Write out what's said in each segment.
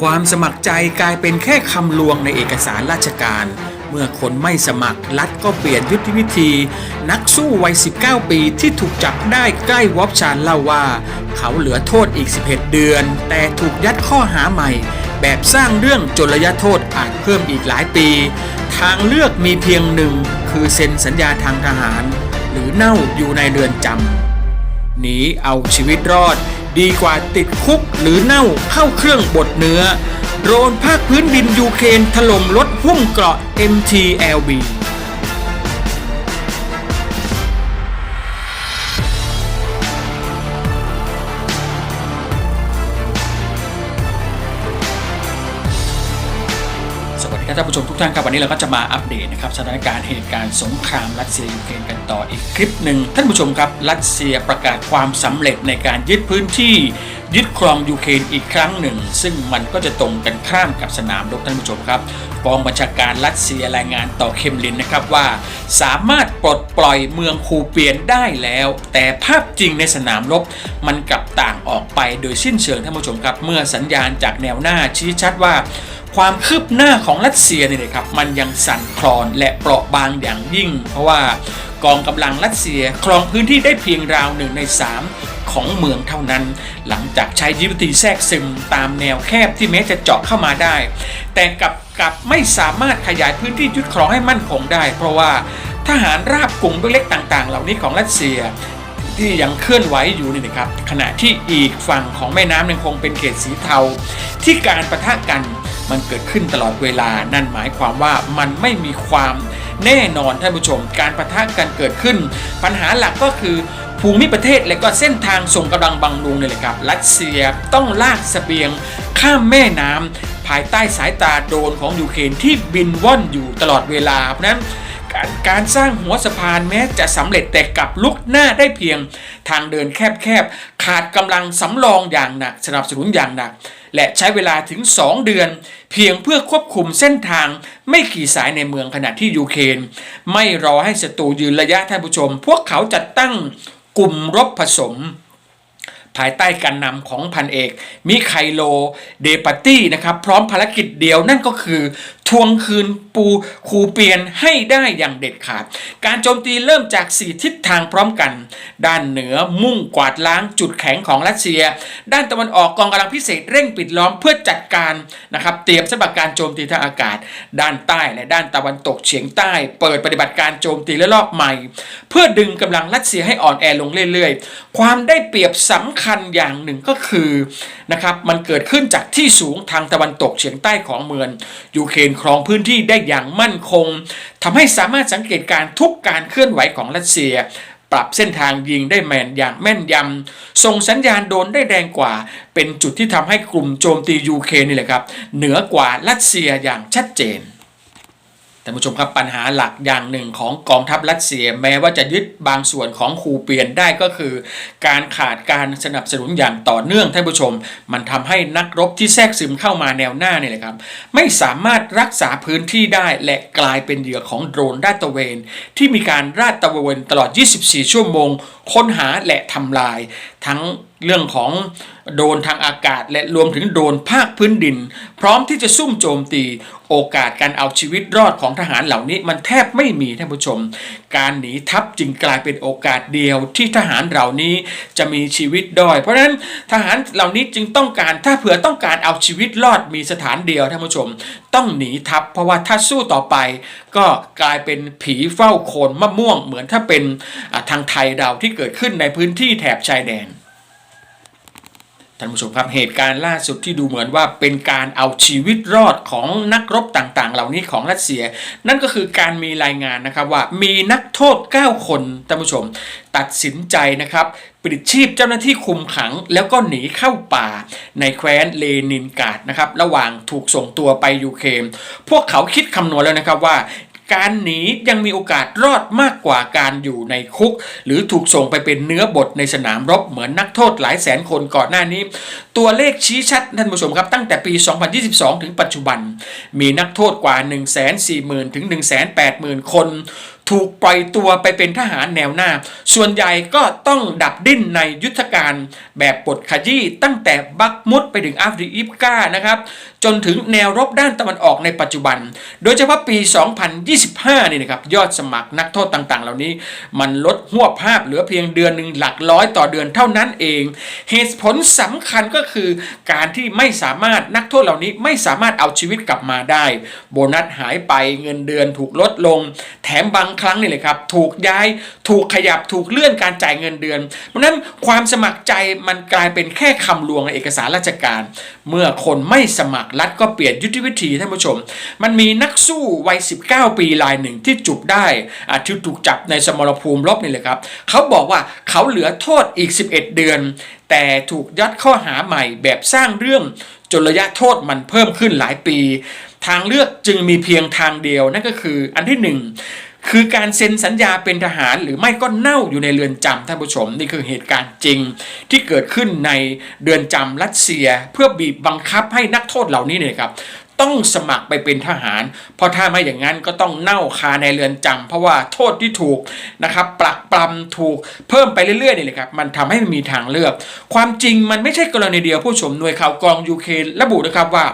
ความสมัครใจกลายเป็นแค่คำลวงในเอกสารราชการ เมื่อคนไม่สมัครรัฐก็เปลี่ยนยุทธวิธี นักสู้วัย 19 ปีที่ถูกจับได้ใกล้วอปชานเล่าว่า เขาเหลือโทษอีก 11 เดือน แต่ถูกยัดข้อหาใหม่ แบบสร้างเรื่องจนระยะโทษอาจเพิ่มอีกหลายปี ทางเลือกมีเพียงหนึ่งคือเซ็นสัญญาทางทหาร หรือเน่าอยู่ในเรือนจำหนีเอาชีวิตรอด ดีกว่าติดคุกหรือเน่าเข้าเครื่องบดเนื้อโดรนภาคพื้นดินยูเครนถล่มรถหุ้มเกราะ MTLB สวัสดีครับท่านผู้ชมทุกท่านครับวันนี้เราก็จะมาอัปเดตนะครับสถานการณ์เหตุการณ์สงครามรัสเซียยูเครนกันต่ออีกคลิปหนึ่งท่านผู้ชมครับรัสเซียประกาศความสำเร็จในการยึดพื้นที่ ยึดครองยูเครนอีกครั้งหนึ่ง ซึ่งมันก็จะตรงกันข้ามกับสนามรบท่านผู้ชมครับกองบัญชาการรัสเซียรายงานต่อเคมลินนะครับว่า สามารถปลดปล่อยเมืองคูเปียนได้แล้ว แต่ภาพจริงในสนามรบมันกลับต่างออกไปโดยสิ้นเชิงท่านผู้ชมครับ เมื่อสัญญาณจากแนวหน้าชี้ชัดว่า ความคืบหน้าของรัสเซียเนี่ยนะครับมันยังสั่นคลอนและเปราะบางอย่างยิ่ง เพราะว่ากองกำลังรัสเซียครองพื้นที่ได้เพียงราวหนึ่งใน 3 ของเมืองเท่านั้น หลังจากใช้ยุทธวิธีแทรกซึมตามแนวแคบที่แม้จะเจาะเข้ามาได้ แต่กลับกับไม่สามารถขยายพื้นที่ยึดครองให้มั่นคงได้ เพราะว่าทหารราบกลุ่มเล็กๆต่างๆ เหล่านี้ของรัสเซียที่ยังเคลื่อนไหวอยู่นี่นะครับขณะที่อีกฝั่งของแม่น้ำยังคงเป็นเขตสีเทา ที่การประทะกัน มันเกิดขึ้นตลอดเวลานั่นหมายความว่ามันไม่มีความแน่นอนท่านผู้ชม การประทะกันเกิดขึ้น ปัญหาหลักก็คือภูมิประเทศและก็เส้นทางส่งกำลังบำรุงนี่แหละครับรัสเซียต้องลากเสบียงข้ามแม่น้ำภายใต้สายตาโดรนของยูเครนที่บินว่อนอยู่ตลอดเวลาเพราะนั้นการการสร้างหัวสะพานแม้จะสำเร็จแต่กลับลุกหน้าได้เพียง ทางเดินแคบๆขาดกำลังสำรองอย่างหนัก สนับสนุนอย่างหนัก และใช้เวลาถึง 2 เดือน เพียงเพื่อควบคุมเส้นทางไม่ขี่สายในเมืองขณะที่ยูเครนไม่รอให้ศัตรูยืนระยะท่านผู้ชม พวกเขาจัดตั้งกลุ่มรบผสม ภายใต้การนำของพันเอก มิไคโล เดปาตี้นะครับพร้อมภารกิจเดียวนั่นก็คือ ทวงคืนปูคูเปียนให้ได้อย่างเด็ดขาด การโจมตีเริ่มจาก4ทิศทางพร้อมกัน ด้านเหนือมุ่งกวาดล้างจุดแข็งของรัสเซีย ด้านตะวันออกกองกำลังพิเศษเร่งปิดล้อมเพื่อจัดการนะครับเตรียมสำหรับการโจมตีทางอากาศ ด้านใต้และด้านตะวันตกเฉียงใต้ เปิดปฏิบัติการโจมตีและลอกใหม่ เพื่อดึงกำลังรัสเซียให้อ่อนแอลงเรื่อยๆ ความได้เปรียบสำคัญอย่างหนึ่งก็คือนะครับมันเกิดขึ้นจากที่สูงทางตะวันตกเฉียงใต้ของเมืองยูเครนครองพื้นที่ได้อย่างมั่นคงทำให้สามารถสังเกตการทุกการเคลื่อนไหวของรัสเซีย ปรับเส้นทางยิงได้แม่นอย่างแม่นยำส่งสัญญาณโดนได้แรงกว่า เป็นจุดที่ทำให้กลุ่มโจมตียูเครนนี่แหละครับเหนือกว่ารัสเซียอย่างชัดเจน ท่านผู้ชมครับปัญหาหลักอย่างหนึ่งของกองทัพรัสเซีย แม้ว่าจะยึดบางส่วนของคูเปียนได้ก็คือ การขาดการสนับสนุนอย่างต่อเนื่องท่านผู้ชม มันทำให้นักรบที่แทรกซึมเข้ามาแนวหน้าเนี่ยแหละครับ ไม่สามารถรักษาพื้นที่ได้และกลายเป็นเหยื่อของโดรนราดตระเวน ที่มีการราดตระเวนตลอด 24 ชั่วโมง ค้นหาและทำลาย ทั้งเรื่องของ โดนทางอากาศและรวมถึงโดนภาคพื้นดิน พร้อมที่จะซุ่มโจมตี โอกาสการเอาชีวิตรอดของทหารเหล่านี้มันแทบไม่มีท่านผู้ชม การหนีทัพจึงกลายเป็นโอกาสเดียวที่ทหารเหล่านี้จะมีชีวิตด้อย เพราะฉะนั้นทหารเหล่านี้จึงต้องการถ้าเผื่อต้องการเอาชีวิตรอดมีสถานเดียวท่านผู้ชม ต้องหนีทัพ เพราะว่าถ้าสู้ต่อไป ก็กลายเป็นผีเฝ้าโคนมะม่วงเหมือนถ้าเป็นทางไทยเราที่เกิดขึ้นในพื้นที่แถบชายแดน ท่านผู้ชมครับเหตุการณ์ล่าสุดที่ดูเหมือนว่าเป็นการเอาชีวิตรอดของนักรบต่างๆ เหล่านี้ของรัสเซีย นั่นก็คือการมีรายงานนะครับว่ามีนักโทษ 9 คนท่านผู้ชม ตัดสินใจนะครับปลิดชีพเจ้าหน้าที่คุมขัง แล้วก็หนีเข้าป่าในแคว้นเลนินกราดนะครับระหว่างถูกส่งตัวไปยูเครนพวกเขาคิดคำนวณแล้วนะครับว่า การหนียังมีโอกาสรอดมากกว่าการอยู่ในคุก หรือถูกส่งไปเป็นเนื้อบทในสนามรบเหมือนนักโทษหลายแสนคนก่อนหน้านี้ ตัวเลขชี้ชัดท่านผู้ชมครับตั้งแต่ปี 2022 ถึงปัจจุบัน มีนักโทษกว่า 1 4 0 0 0 0 ถึง 180,000 คนถูกปล่อยตัวไปเป็นทหารแนวหน้า ส่วนใหญ่ก็ต้องดับดิ้นในยุทธการแบบปดขยี้ตั้งแต่บักมุดไปถึงอัฟริอิฟกานะครับ จนถึงแนวรบด้านตะวันออกในปัจจุบัน โดยเฉพาะปี 2025 นี่นะครับยอดสมัครนักโทษต่างๆ เหล่านี้ มันลดหัวภาพเหลือเพียงเดือนหนึ่งหลักร้อยต่อเดือนเท่านั้นเอง เหตุผลสำคัญก็คือการที่ไม่สามารถนักโทษเหล่านี้ไม่สามารถเอาชีวิตกลับมาได้ โบนัสหายไปเงินเดือนถูกลดลง แถมบางครั้งนี่เลยครับถูกย้ายถูกขยับถูกเลื่อนการจ่ายเงินเดือน เพราะนั้นความสมัครใจมันกลายเป็นแค่คำลวงในเอกสารราชการ เมื่อคนไม่สมัครรัฐก็เปลี่ยนยุทธวิธีท่านผู้ชม มันมีนักสู้วัย 19 ปีรายหนึ่งที่จุกได้อาที่ถูกจับในสมรภูมิรบนี่เลยครับ เขาบอกว่าเขาเหลือโทษอีก 11 เดือน แต่ถูกยัดข้อหาใหม่แบบสร้างเรื่องจนระยะโทษมันเพิ่มขึ้นหลายปี ทางเลือกจึงมีเพียงทางเดียวนั่นก็คืออันที่หนึ่ง คือการเซ็นสัญญาเป็นทหารหรือไม่ก็เน่าอยู่ในเรือนจำท่านผู้ชม นี่คือเหตุการณ์จริงที่เกิดขึ้นในเรือนจำรัสเซีย เพื่อบีบบังคับให้นักโทษเหล่านี้เนี่ยครับ ต้องสมัครไปเป็นทหาร เพราะถ้าไม่อย่างนั้นก็ต้องเน่าคาในเรือนจำเพราะว่าโทษที่ถูกนะครับปรักปรำถูกเพิ่มไปเรื่อยๆนี่เลยครับมันทำให้ม่มีทางเลือก ความจริงมันไม่ใช่กรณีเดียวผู้ชมหน่วยข่าวกรองยูเคระบุนะครับว่า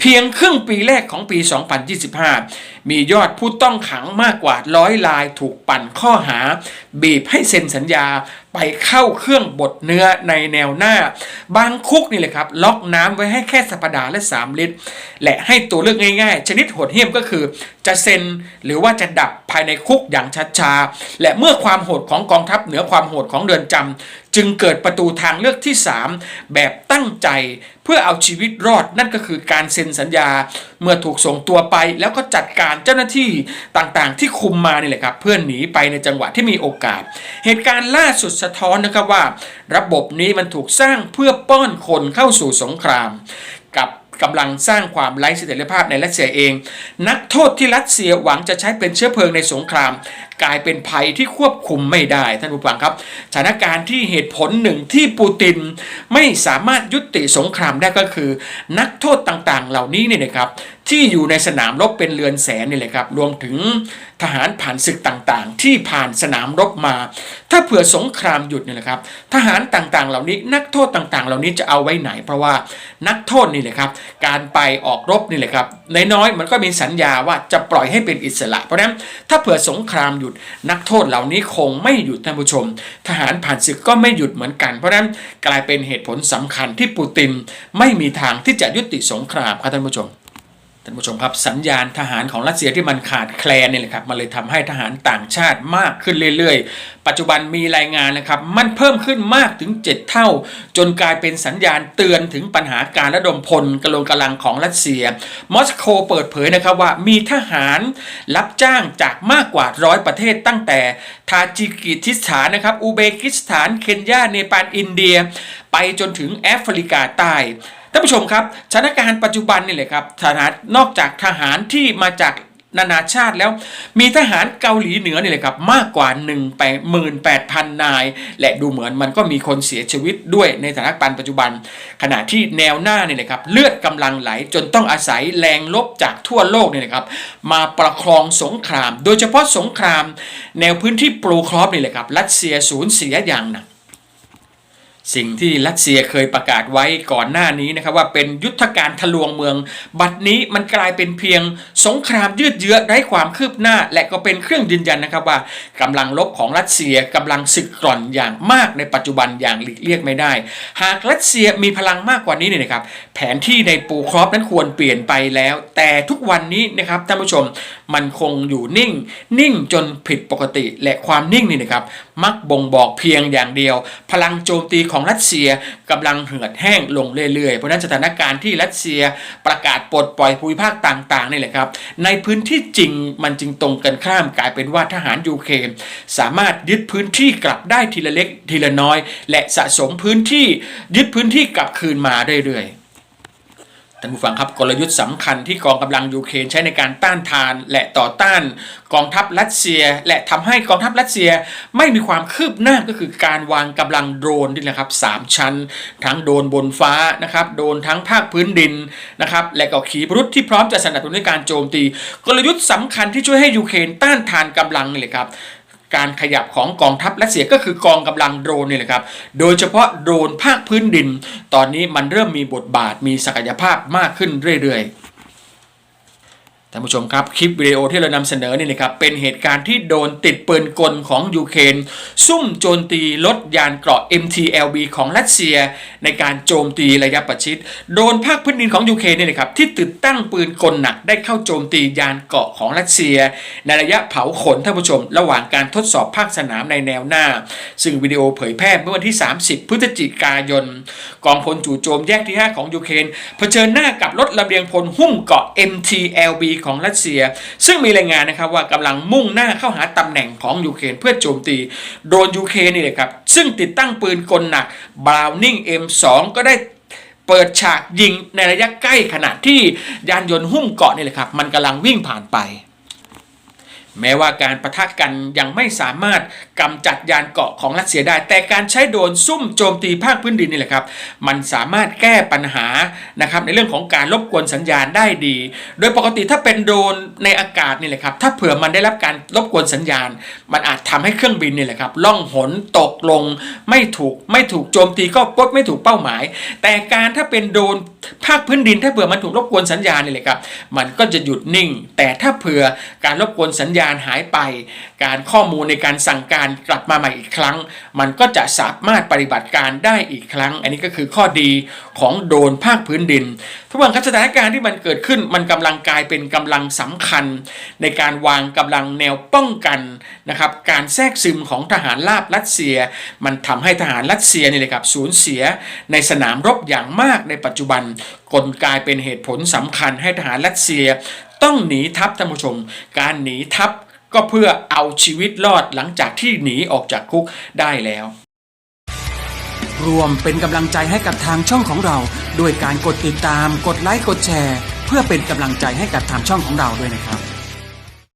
เพียงครึ่งปีแรกของปี 2025 มียอดผู้ต้องขังมากกว่าร้อยรายถูกปั่นข้อหา บีบให้เซ็นสัญญาไปเข้าเครื่องบดเนื้อในแนวหน้า บางคุกนี่เลยครับล็อกน้ำไว้ให้แค่สัปดาห์ละ 3 ลิตร และให้ตัวเลือกง่ายๆ ชนิดโหดเหี้ยมก็คือ จะเซ็นหรือว่าจะดับภายในคุกอย่างช้าๆและเมื่อความโหดของกองทัพเหนือความโหดของเรือนจำ จึงเกิดประตูทางเลือกที่ 3 แบบตั้งใจเพื่อเอาชีวิตรอดนั่นก็คือการเซ็นสัญญา เมื่อถูกส่งตัวไปแล้วก็จัดการเจ้าหน้าที่ต่างๆ ที่คุมมานี่แหละครับ เพื่อนหนีไปในจังหวะที่มีโอกาส เหตุการณ์ล่าสุดสะท้อนนะครับว่า ระบบนี้มันถูกสร้างเพื่อป้อนคนเข้าสู่สงคราม กำลังสร้างความไร้เสถียรภาพในรัสเซียเอง นักโทษที่รัสเซียหวังจะใช้เป็นเชื้อเพลิงในสงคราม กลายเป็นภัยที่ควบคุมไม่ได้ท่านผู้ฟังครับ สถานการณ์ที่เหตุผลหนึ่งที่ปูตินไม่สามารถยุติสงครามได้ก็คือ นักโทษต่างๆ เหล่านี้เนี่ยนะครับ ที่อยู่ในสนามรบเป็นเรือนแสนนี่แหละครับรวมถึงทหารผ่านศึกต่างๆ ที่ผ่านสนามรบมา ถ้าเผื่อสงครามหยุดนี่ยนะครับทหารต่างๆ เหล่านี้นักโทษต่างๆ เหล่านี้จะเอาไว้ไหน เพราะว่านักโทษนี่แหละครับการไปออกรบนี่แหละครับน้อยๆมันก็มีสัญญาว่าจะปล่อยให้เป็นอิสระ เพราะฉะนั้นถ้าเผื่อสงครามหยุดนักโทษเหล่านี้คงไม่หยุดท่านผู้ชม ทหารผ่านศึกก็ไม่หยุดเหมือนกัน เพราะฉะนั้นกลายเป็นเหตุผลสำคัญที่ปูตินไม่มีทางที่จะยุติสงครามครับท่านผู้ชม ท่านผู้ชมครับสัญญาณทหารของรัสเซียที่มันขาดแคลนนี่แหละครับมันเลยทำให้ทหารต่างชาติมากขึ้นเรื่อยๆ ปัจจุบันมีรายงานนะครับมันเพิ่มขึ้นมากถึง 7 เท่า จนกลายเป็นสัญญาณเตือนถึงปัญหาการระดมพลกำลังกำลังของรัสเซีย มอสโกเปิดเผยนะครับว่ามีทหารรับจ้างจากมากกว่าร้อยประเทศตั้งแต่ทาจิกิทิสถานนะครับอุเบกิสถาน เคนยาเนปาลอินเดีย ไปจนถึงแอฟริกาใต้ ท่านผู้ชมครับสถานการณ์ปัจจุบันนี่แหละครับทหารนอกจากทหารที่มาจากนานาชาติแล้วมีทหารเกาหลีเหนือนี่แหละครับมากกว่า 1 8 0 0 0 นาย และดูเหมือนมันก็มีคนเสียชีวิตด้วยในสถานการณ์ปัจจุบัน ขณะที่แนวหน้านี่แหละครับเลือดกำลังไหลจนต้องอาศัยแรงลบจากทั่วโลกนี่แหละครับมาประคองสงคราม โดยเฉพาะสงคราม แนวพื้นที่ปลูครอบนี่แหละครับรัสเซียสูญเสียอย่างหนัก สิ่งที่รัสเซียเคยประกาศไว้ก่อนหน้านี้นะครับว่าเป็นยุทธการทะลวงเมือง บัดนี้มันกลายเป็นเพียงสงครามยืดเยื้อไร้ความคืบหน้า และก็เป็นเครื่องยืนยันนะครับว่ากำลังลบของรัสเซียกำลังสึกกร่อนอย่างมากในปัจจุบันอย่างหลีกเลี่ยงไม่ได้ หากรัสเซียมีพลังมากกว่านี้เนี่ยนะครับแผนที่ในปูครอปนั้นควรเปลี่ยนไปแล้ว แต่ทุกวันนี้นะครับท่านผู้ชมมันคงอยู่นิ่ง นิ่งจนผิดปกติและความนิ่งนี่นะครับมักบ่งบอกเพียงอย่างเดียว พลังโจมตีของของรัสเซียกำลังเหือดแห้งลงเรื่อยๆ เพราะฉะนั้นสถานการณ์ที่รัสเซียประกาศปลดปล่อยภูมิภาคต่างๆนี่แหละครับในพื้นที่จริงมันจึงตรงกันข้ามกลายเป็นว่าทหารยูเครนสามารถยึดพื้นที่กลับได้ทีละเล็กทีละน้อย และสะสมพื้นที่ยึดพื้นที่กลับคืนมาเรื่อยๆ ท่านผู้ฟังครับกลยุทธ์สำคัญที่กองกำลังยูเครนใช้ในการต้านทาน และต่อต้านกองทัพรัสเซีย และทำให้กองทัพรัสเซียไม่มีความคืบหน้าก็คือการวางกำลังโดรนนี่แหละครับสามชั้น ทั้งโดรนบนฟ้านะครับโดรนทั้งภาคพื้นดินนะครับและก็ขีปนาวุธที่พร้อมจะสนับสนุนในการโจมตี กลยุทธ์สำคัญที่ช่วยให้ยูเครนต้านทานกำลังนี่แหละครับ การขยับของกองทัพรัสเซียก็คือกองกำลังโดรนนี่แหละครับ โดยเฉพาะโดรนภาคพื้นดิน ตอนนี้มันเริ่มมีบทบาทมีศักยภาพมากขึ้นเรื่อยๆ ท่านผู้ชมครับ คลิปวิดีโอที่เรานำเสนอนี่นะครับเป็นเหตุการณ์ที่โดนติดปืนกลของยูเครนซุ่มโจมตีรถยานเกราะ MTLB ของรัสเซีย ในการโจมตีระยะประชิด โดนภาคพื้นดินของยูเครนนี่นะครับที่ติดตั้งปืนกลหนักได้เข้าโจมตียานเกราะของรัสเซีย ในระยะเผาขนท่านผู้ชม ระหว่างการทดสอบภาคสนามในแนวหน้า ซึ่งวิดีโอเผยแพร่เมื่อวันที่ 30 พฤศจิกายน กองพลจู่โจมแยกที่ 5 ของยูเครนเผชิญหน้ากับรถลำเลียงพลหุ้มเกราะ MTLB ของรัสเซีย ซึ่งมีรายงานนะครับว่ากำลังมุ่งหน้าเข้าหาตำแหน่งของยูเครนเพื่อโจมตีโดนยูเครนนี่แหละครับซึ่งติดตั้งปืนกลหนักบราวนิง M2 ก็ได้เปิดฉากยิงในระยะใกล้ขณะที่ยานยนต์หุ้มเกาะนี่แหละครับมันกำลังวิ่งผ่านไป แม้ว่าการประทะกันยังไม่สามารถกำจัดยานเกาะของรัสเซียได้ แต่การใช้โดรนซุ่มโจมตีภาคพื้นดินนี่แหละครับ มันสามารถแก้ปัญหานะครับในเรื่องของการรบกวนสัญญาณได้ดี โดยปกติถ้าเป็นโดรนในอากาศนี่แหละครับ ถ้าเผื่อมันได้รับการรบกวนสัญญาณ มันอาจทำให้เครื่องบินนี่แหละครับล่องหนตกลง ไม่ถูกไม่ถูกโจมตีก็ปดไม่ถูกเป้าหมาย แต่การถ้าเป็นโดรนภาคพื้นดิน ถ้าเผื่อมันถูกรบกวนสัญญาณนี่แหละครับ มันก็จะหยุดนิ่ง แต่ถ้าเผื่อการรบกวนสัญญาณหายไป การข้อมูลในการสั่งการกลับมาใหม่อีกครั้ง มันก็จะสามารถปฏิบัติการได้อีกครั้ง อันนี้ก็คือข้อดีของโดรนภาคพื้นดินทุกวันครับสถานการณ์ที่มันเกิดขึ้นมันกำลังกลายเป็นกำลังสำคัญ ในการวางกำลังแนวป้องกันนะครับการแทรกซึมของทหารราบรัสเซีย มันทำให้ทหารรัสเซียนี่เลยครับสูญเสียในสนามรบอย่างมากในปัจจุบันกลกลายเป็นเหตุผลสำคัญให้ทหารรัสเซีย ต้องหนีทัพท่านผู้ชม การหนีทัพก็เพื่อเอาชีวิตรอดหลังจากที่หนีออกจากคุกได้แล้ว รวมเป็นกำลังใจให้กับทางช่องของเรา ด้วยการกดติดตาม กดไลค์ กดแชร์ เพื่อเป็นกำลังใจให้กับทางช่องของเราด้วยนะครับ